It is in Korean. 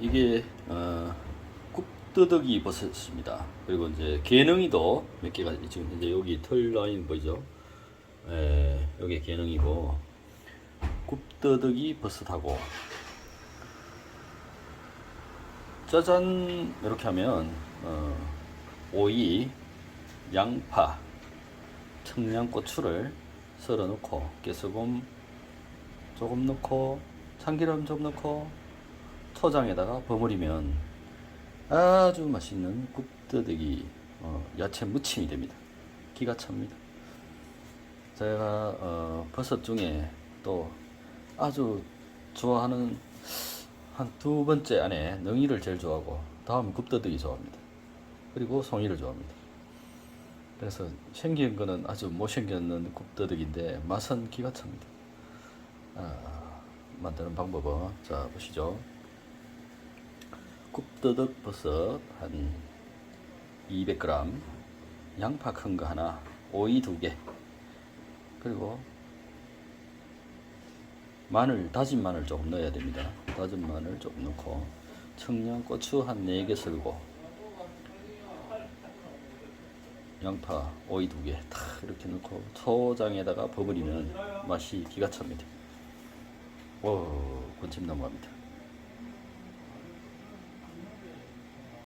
이게 어, 굽뜨덕이 버섯입니다. 그리고 이제 개능이도 몇 개가 지금 이제 여기 털 라인 보이죠? 예, 여기 개능이고 굽뜨덕이 버섯하고 짜잔 이렇게 하면 어, 오이, 양파, 청양고추를 썰어 놓고 깨소금 조금 넣고 참기름 좀 넣고 초장에다가 버무리면 아주 맛있는 굽뜨득이 어, 야채 무침이 됩니다. 기가 찹니다. 제가 어, 버섯 중에 또 아주 좋아하는 한 두 번째 안에 능이를 제일 좋아하고 다음 굽뜨득이 좋아합니다. 그리고 송이를 좋아합니다. 그래서 생긴 거는 아주 못생겼는 굽뜨득인데 맛은 기가 찹니다. 아, 만드는 방법은 자 보시죠. 굽뜨득 버섯 한 200g, 양파 큰 거 하나, 오이 두 개, 그리고 마늘 다진 마늘 조금 넣어야 됩니다. 다진 마늘 조금 넣고 청양 고추 한 4개 썰고 양파 오이 두개탁 이렇게 넣고 초장에다가 버무리면 맛이 기가 찹니다. 오, 군침 넘어갑니다.